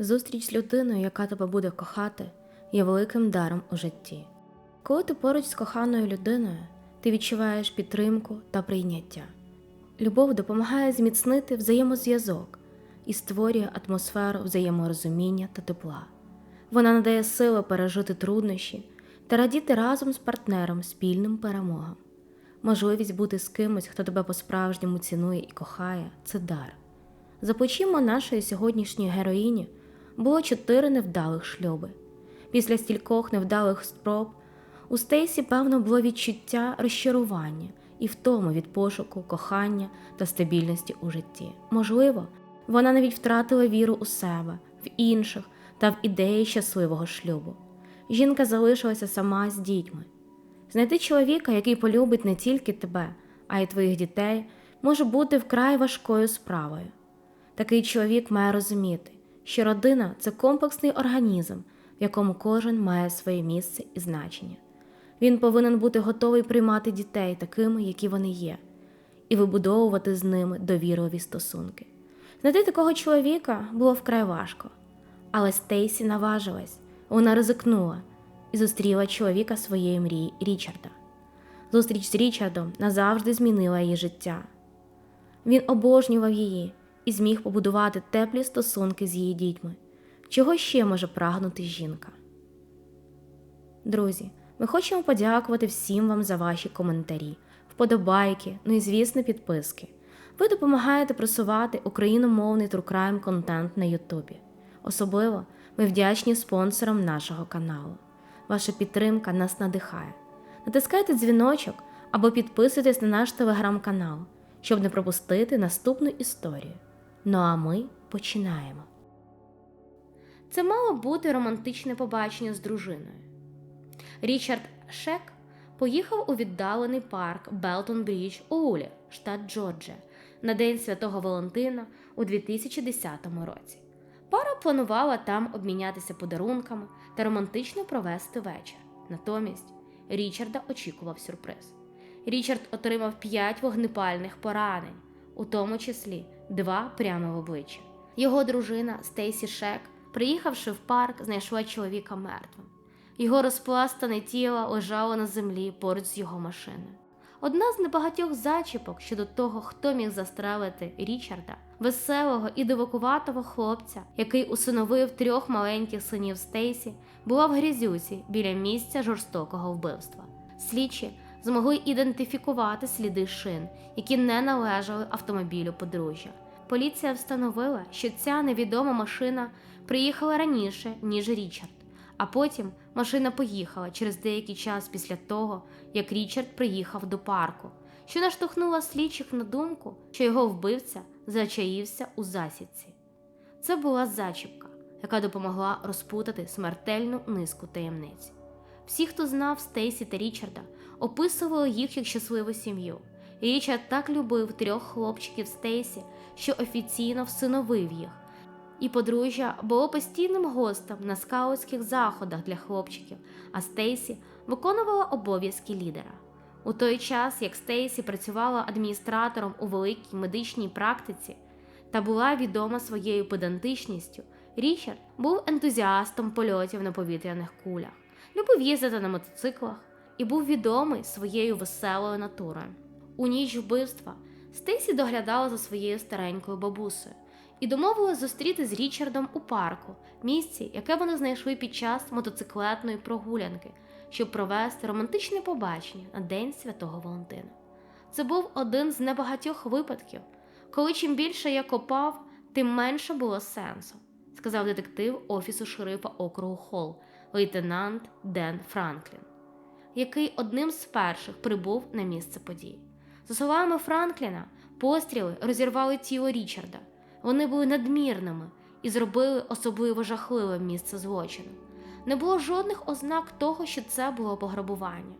Зустріч з людиною, яка тебе буде кохати, є великим даром у житті. Коли ти поруч з коханою людиною, ти відчуваєш підтримку та прийняття. Любов допомагає зміцнити взаємозв'язок і створює атмосферу взаєморозуміння та тепла. Вона надає сили пережити труднощі та радіти разом з партнером спільним перемогам. Можливість бути з кимось, хто тебе по-справжньому цінує і кохає це дар. За плечима нашої сьогоднішньої героїні було чотири невдалих шлюби. Після стількох невдалих спроб у Стейсі, певно, було відчуття розчарування і втому від пошуку, кохання та стабільності у житті. Можливо, вона навіть втратила віру у себе, в інших та в ідеї щасливого шлюбу. Жінка залишилася сама з дітьми. Знайти чоловіка, який полюбить не тільки тебе, а й твоїх дітей, може бути вкрай важкою справою. Такий чоловік має розуміти, що родина це комплексний організм, в якому кожен має своє місце і значення. Він повинен бути готовий приймати дітей такими, які вони є, і вибудовувати з ними довірливі стосунки. Знайти такого чоловіка було вкрай важко, але Стейсі наважилась, вона ризикнула і зустріла чоловіка своєї мрії Річарда. Зустріч з Річардом назавжди змінила її життя. Він обожнював її і зміг побудувати теплі стосунки з її дітьми. Чого ще може прагнути жінка? Друзі, ми хочемо подякувати всім вам за ваші коментарі, вподобайки, ну і звісно, підписки. Ви допомагаєте просувати україномовний трукрайм контент на Ютубі. Особливо ми вдячні спонсорам нашого каналу. Ваша підтримка нас надихає. Натискайте дзвіночок або підписуйтесь на наш телеграм-канал, щоб не пропустити наступну історію. Ну а ми починаємо. Це мало бути романтичне побачення з дружиною. Річард Шек поїхав у віддалений парк Белтон Брідж у Улі, штат Джорджія, на День Святого Валентина у 2010 році. Пара планувала там обмінятися подарунками та романтично провести вечір. Натомість Річарда очікував сюрприз. Річард отримав 5 вогнепальних поранень, у тому числі два прямо в обличчя. Його дружина Стейсі Шек, приїхавши в парк, знайшла чоловіка мертвим. Його розпластане тіло лежало на землі поруч з його машиною. Одна з небагатьох зачіпок щодо того, хто міг застрелити Річарда, веселого і дивакуватого хлопця, який усиновив трьох маленьких синів Стейсі, була в грязюці біля місця жорстокого вбивства. Слідчі змогли ідентифікувати сліди шин, які не належали автомобілю подружжя. Поліція встановила, що ця невідома машина приїхала раніше, ніж Річард, а потім машина поїхала через деякий час після того, як Річард приїхав до парку, що наштовхнула слідчих на думку, що його вбивця зачаївся у засідці. Це була зачіпка, яка допомогла розпутати смертельну низку таємниць. Всі, хто знав Стейсі та Річарда, описували їх як щасливу сім'ю. Річард так любив трьох хлопчиків Стейсі, що офіційно всиновив їх. І подружжя було постійним гостем на скаутських заходах для хлопчиків, а Стейсі виконувала обов'язки лідера. У той час, як Стейсі працювала адміністратором у великій медичній практиці та була відома своєю педантичністю, Річард був ентузіастом польотів на повітряних кулях, любив їздити на мотоциклах і був відомий своєю веселою натурою. У ніч вбивства Стейсі доглядала за своєю старенькою бабусею і домовилась зустріти з Річардом у парку, місці, яке вони знайшли під час мотоциклетної прогулянки, щоб провести романтичне побачення на День Святого Валентина. Це був один з небагатьох випадків, коли чим більше я копав, тим менше було сенсу, сказав детектив офісу шерифа округу Холл, лейтенант Ден Франклін, який одним з перших прибув на місце події. За словами Франкліна, постріли розірвали тіло Річарда. Вони були надмірними і зробили особливо жахливе місце злочину. Не було жодних ознак того, що це було пограбування.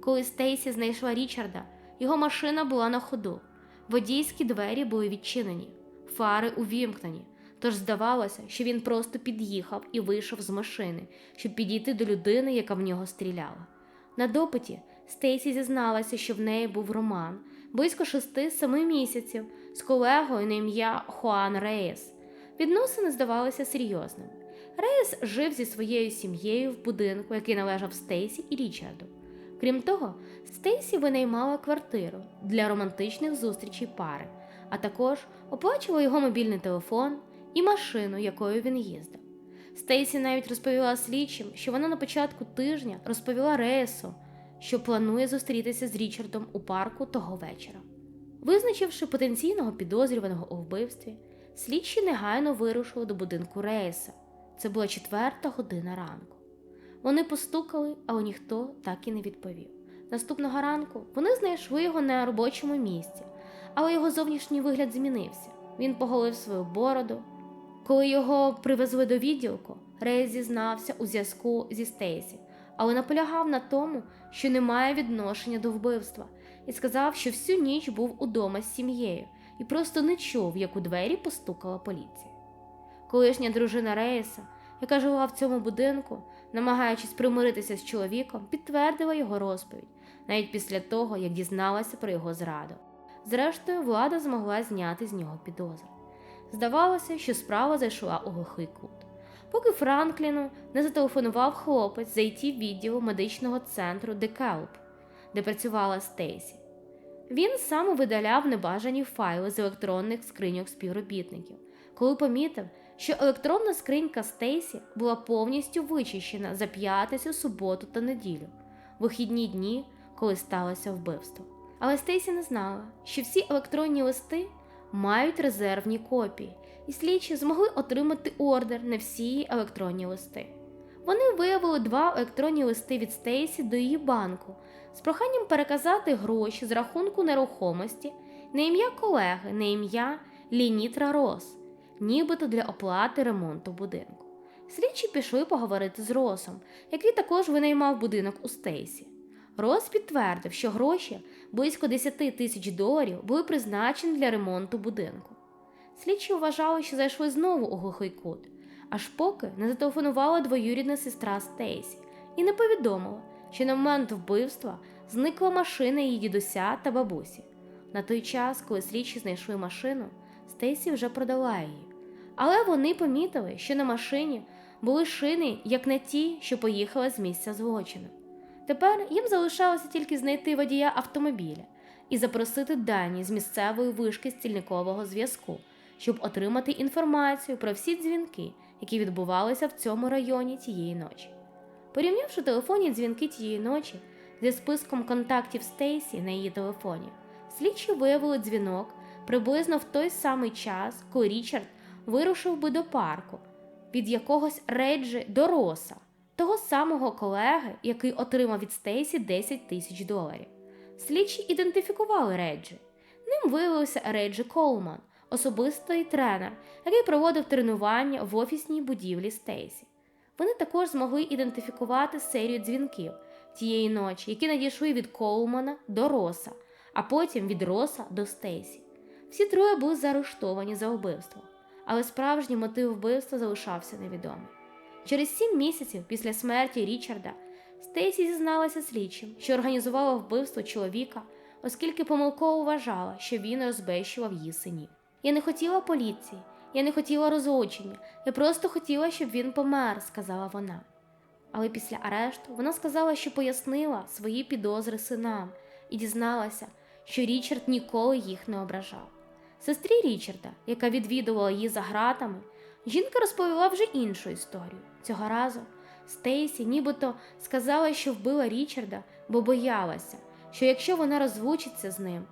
Коли Стейсі знайшла Річарда, його машина була на ходу. Водійські двері були відчинені, фари увімкнені, тож здавалося, що він просто під'їхав і вийшов з машини, щоб підійти до людини, яка в нього стріляла. На допиті Стейсі зізналася, що в неї був роман близько 6-7 місяців з колегою на ім'я Хуан Рейс. Відносини здавалися серйозними. Рейс жив зі своєю сім'єю в будинку, який належав Стейсі і Річарду. Крім того, Стейсі винаймала квартиру для романтичних зустрічей пари, а також оплачувала його мобільний телефон і машину, якою він їздив. Стейсі навіть розповіла слідчим, що вона на початку тижня розповіла Рейсу, що планує зустрітися з Річардом у парку того вечора. Визначивши потенційного підозрюваного у вбивстві, слідчі негайно вирушили до будинку Рейса. Це була четверта година ранку. Вони постукали, але ніхто так і не відповів. Наступного ранку вони знайшли його на робочому місці, але його зовнішній вигляд змінився. Він поголив свою бороду. Коли його привезли до відділку, Рейс зізнався у зв'язку зі Стейсі, але наполягав на тому, що не має відношення до вбивства, і сказав, що всю ніч був удома з сім'єю і просто не чув, як у двері постукала поліція. Колишня дружина Рейса, яка жила в цьому будинку, намагаючись примиритися з чоловіком, підтвердила його розповідь, навіть після того, як дізналася про його зраду. Зрештою, влада змогла зняти з нього підозри. Здавалося, що справа зайшла у глухий кут. Поки Франкліну не зателефонував хлопець з it відділу медичного центру Декалп, де працювала Стейсі. Він сам видаляв небажані файли з електронних скриньок співробітників, коли помітив, що електронна скринька Стейсі була повністю вичищена за п'ятницю, суботу та неділю, вихідні дні, коли сталося вбивство. Але Стейсі не знала, що всі електронні листи мають резервні копії, і слідчі змогли отримати ордер на всі її електронні листи. Вони виявили два електронні листи від Стейсі до її банку з проханням переказати гроші з рахунку нерухомості на ім'я колеги, на ім'я Лінітра Рос, нібито для оплати ремонту будинку. Слідчі пішли поговорити з Росом, який також винаймав будинок у Стейсі. Рос підтвердив, що гроші близько 10 тисяч доларів були призначені для ремонту будинку. Слідчі вважали, що зайшли знову у глухий кут, аж поки не зателефонувала двоюрідна сестра Стейсі і не повідомила, що на момент вбивства зникла машина її дідуся та бабусі. На той час, коли слідчі знайшли машину, Стейсі вже продала її. Але вони помітили, що на машині були шини, як на ті, що поїхали з місця злочину. Тепер їм залишалося тільки знайти водія автомобіля і запросити дані з місцевої вишки стільникового зв'язку, щоб отримати інформацію про всі дзвінки, які відбувалися в цьому районі тієї ночі. Порівнявши телефонні дзвінки тієї ночі зі списком контактів Стейсі на її телефоні, слідчі виявили дзвінок приблизно в той самий час, коли Річард вирушив би до парку від якогось Реджі до Роса, того самого колеги, який отримав від Стейсі 10 тисяч доларів. Слідчі ідентифікували Реджі. Ним виявився Реджі Колман, особистий тренер, який проводив тренування в офісній будівлі Стейсі. Вони також змогли ідентифікувати серію дзвінків тієї ночі, які надійшли від Коулмана до Роса, а потім від Роса до Стейсі. Всі троє були заарештовані за вбивство, але справжній мотив вбивства залишався невідомий. Через сім місяців після смерті Річарда Стейсі зізналася слідчим, що організувала вбивство чоловіка, оскільки помилково вважала, що він розбещував її синів. Я не хотіла поліції, я не хотіла розлучення, я просто хотіла, щоб він помер, сказала вона. Але після арешту вона сказала, що пояснила свої підозри синам і дізналася, що Річард ніколи їх не ображав. Сестрі Річарда, яка відвідувала її за гратами, жінка розповіла вже іншу історію. Цього разу Стейсі нібито сказала, що вбила Річарда, бо боялася, що якщо вона розлучиться з ним,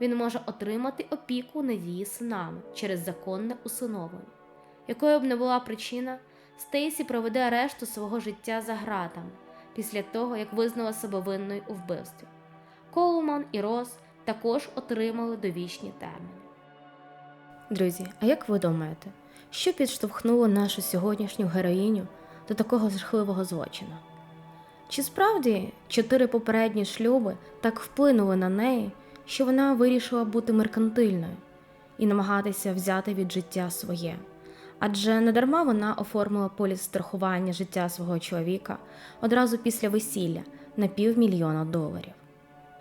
він може отримати опіку над її синами через законне усиновлення. Якою б не була причина, Стейсі проведе решту свого життя за гратами після того, як визнала себе винною у вбивстві. Коулман і Рос також отримали довічні терміни. Друзі, а як ви думаєте, що підштовхнуло нашу сьогоднішню героїню до такого жахливого злочину? Чи справді чотири попередні шлюби так вплинули на неї, що вона вирішила бути меркантильною і намагатися взяти від життя своє? Адже недарма вона оформила поліс страхування життя свого чоловіка одразу після весілля на півмільйона доларів.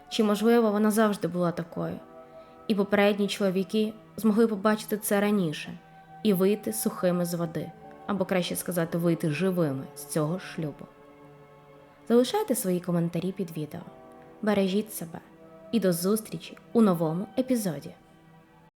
Чи можливо вона завжди була такою? І попередні чоловіки змогли побачити це раніше і вийти сухими з води, або краще сказати, вийти живими з цього шлюбу. Залишайте свої коментарі під відео. Бережіть себе і до зустрічі у новому епізоді.